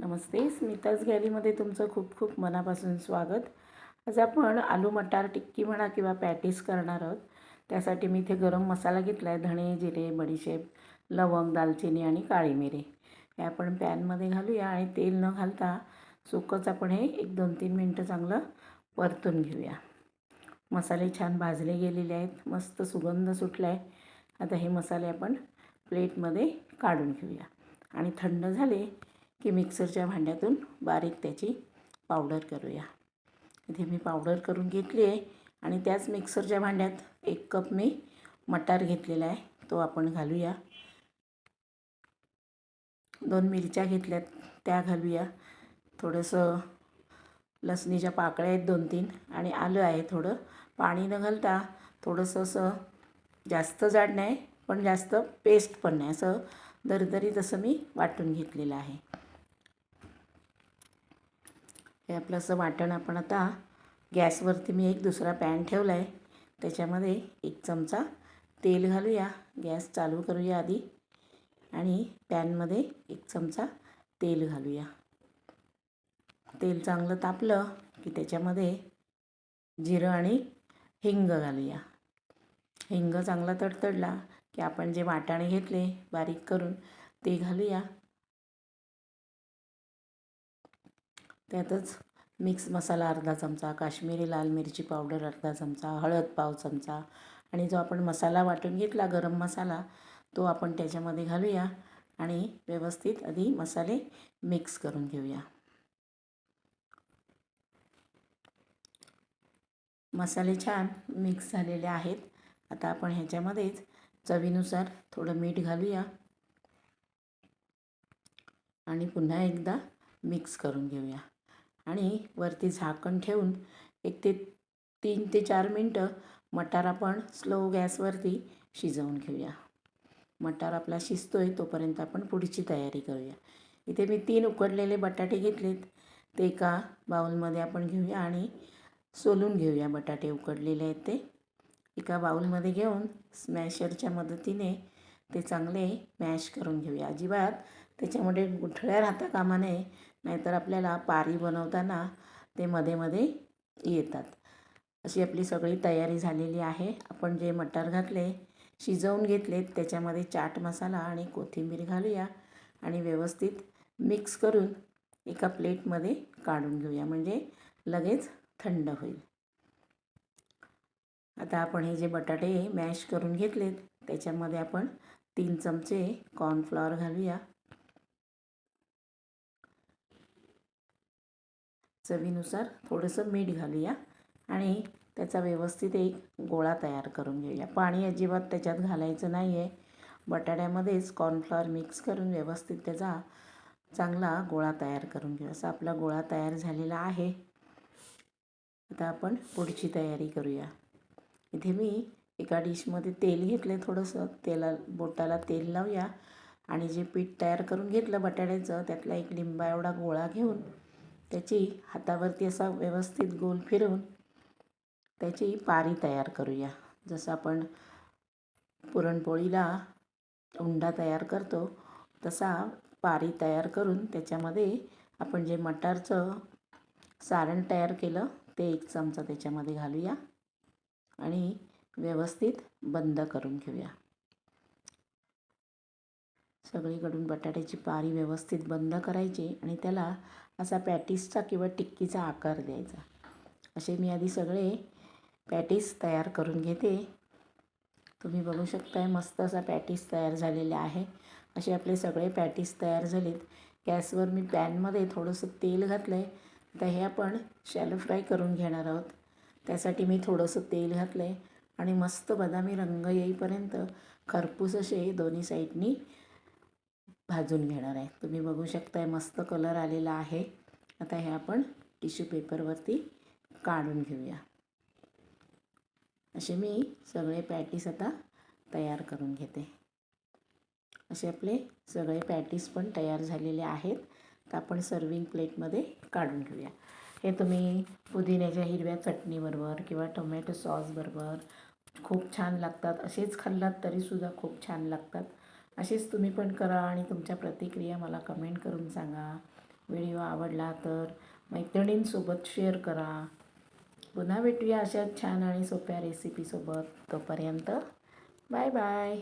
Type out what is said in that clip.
नमस्ते स्मिताज गॅलीमध्ये तुमचं खूप खूप मनापासून स्वागत. आज आपण आलू मटार टिक्की म्हणा किंवा पॅटीस करणार आहोत. त्यासाठी मी इथे गरम मसाला घेतला आहे धणे जिरे बडीशेप लवंग दालचिनी आणि काळी मिरी. हे आपण पॅनमध्ये घालूया आणि तेल न घालता सुकंच आपण हे एक दोन तीन मिनटं चांगलं परतून घेऊया. मसाले छान भाजले गेलेले आहेत मस्त सुगंध सुटला आहे आता हे मसाले आपण प्लेटमध्ये काढून घेऊया. आणि थंड झाले की मिक्सरच्या भांड्यातून बारीक त्याची पावडर करूया. इथे मी पावडर करून घेतली आहे आणि त्याच मिक्सरच्या भांड्यात एक कप मी मटार घेतलेला आहे तो आपण घालूया. दोन मिरच्या घेतल्यात त्या घालूया. थोडंसं लसणीच्या पाकळ्या आहेत दोन तीन आणि आलं आहे थोडं. पाणी न घालता थोडंसं असं जास्त जाड नाही पण जास्त पेस्ट पण नाही. असं दरदरीत असं मी वाटून घेतलेलं आहे. हे आपलं असं वाटण आपण आता गॅसवरती मी एक दुसरा पॅन ठेवला आहे त्याच्यामध्ये एक चमचा तेल घालूया. गॅस चालू करूया आधी. आणि पॅनमध्ये एक चमचा तेल घालूया. तेल चांगलं तापलं की त्याच्यामध्ये जिरं आणि हिंग घालूया. हिंग चांगला तडतडला की आपण जे वाटाणे घेतले बारीक करून ते घालूया. त्यातच मिक्स मसाला अर्धा चमचा काश्मीरी लाल मिरची पावडर अर्धा चमचा हळद पाव चमचा आणि जो आपण मसाला वाटून घेतला गरम मसाला तो आपण त्याच्यामध्ये घालूया आणि व्यवस्थित आधी मसाले मिक्स करून घेऊया. मसाले छान मिक्स झालेले आहेत. आता आपण ह्याच्यामध्येच चवीनुसार थोडं मीठ घालूया आणि पुन्हा एकदा मिक्स करून घेऊया. आणि वरती झाकण ठेवून एक ते तीन ते चार मिनटं मटार आपण स्लो गॅसवरती शिजवून घेऊया. मटार आपला शिजतो आहे तोपर्यंत आपण पुढची तयारी करूया. इथे मी तीन उकडलेले बटाटे घेतलेत. ते एका बाउलमध्ये आपण घेऊया आणि सोलून घेऊया बटाटे उकडलेले आहेत ते. एका बाउलमध्ये घेऊन स्मॅशरच्या मदतीने ते चांगले मॅश करून घेऊया. अजिबात त्याच्यामध्ये गुठळ्या राहता कामा नये. नाहीतर आपल्याला पारी बनवताना ते मध्ये मध्ये येतात. अशी आपली सगळी तयारी झालेली आहे. आपण जे मटार घातले शिजवून घेतलेत त्याच्यामध्ये चाट मसाला आणि कोथिंबीर घालूया आणि व्यवस्थित मिक्स करून एका प्लेटमध्ये काढून घेऊया. म्हणजे लगेच थंड होईल. आता आपण हे जे बटाटे मॅश करून घेतलेत त्याच्यामध्ये आपण तीन चमचे कॉर्नफ्लॉवर घालूया. चवीनुसार थोडंसं मीठ घालूया आणि त्याचा व्यवस्थित एक गोळा तयार करून घेऊया. पाणी अजिबात त्याच्यात घालायचं नाही आहे बटाट्यामध्येच कॉर्नफ्लॉवर मिक्स करून व्यवस्थित त्याचा चांगला गोळा तयार करून घेऊ असा आपला गोळा तयार झालेला आहे. आता आपण पुढची तयारी करूया. इथे मी एका डिशमध्ये तेल घेतलं आहे थोडंसं. तेला बोटाला तेल लावूया आणि जे पीठ तयार करून घेतलं बटाट्याचं त्यातला एक लिंबा एवढा गोळा घेऊन त्याची हातावरती असा व्यवस्थित गोल फिरवून त्याची पारी तयार करूया. जसं आपण पुरणपोळीला उंडा तयार करतो तसा पारी तयार करून त्याच्यामध्ये आपण जे मटारचं सारण तयार केलं ते एक चमचा त्याच्यामध्ये घालूया आणि व्यवस्थित बंद करून घेऊया. सगळीकडून बटाट्याची पारी व्यवस्थित बंद करायची आणि त्याला असा पॅटीसचा किंवा टिक्कीचा आकार द्यायचा. असे मी आधी सगळे पॅटीस तयार करून घेते. तुम्ही बघू शकताय मस्त असा पॅटीस तयार झालेला आहे. असे आपले सगळे पॅटीस तयार झालेत. गॅसवर मी पॅनमध्ये थोडंसं तेल घातलं आहे आता हे आपण शॅलो फ्राय करून घेणार आहोत. त्यासाठी मी थोडंसं तेल घातलं आहे आणि मस्त बदामी रंग येईपर्यंत खरपूस असे दोन्ही साईडनी भाजून घेणार आहे. तुम्ही बघू शकताय मस्त कलर आलेला आहे. आता हे आपण टिश्यू पेपरवरती काढून घेऊया. असे मी सगळे पॅटीस आता तयार करून घेते. असे आपले सगळे पॅटीस पण तयार झालेले आहेत. तर आपण सर्विंग प्लेटमध्ये काढून घेऊया. हे तुम्ही पुदिन्याच्या हिरव्या चटणीबरोबर किंवा टोमॅटो सॉसबरोबर खूप छान लागतात. असेच खाल्लात तरीसुद्धा खूप छान लागतात. असेच तुम्ही पण करा आणि तुमच्या प्रतिक्रिया मला कमेंट करून सांगा. व्हिडिओ आवडला तर मैत्रिणींसोबत शेअर करा. पुन्हा भेटूया अशाच छान आणि सोप्या रेसिपीसोबत तोपर्यंत बाय बाय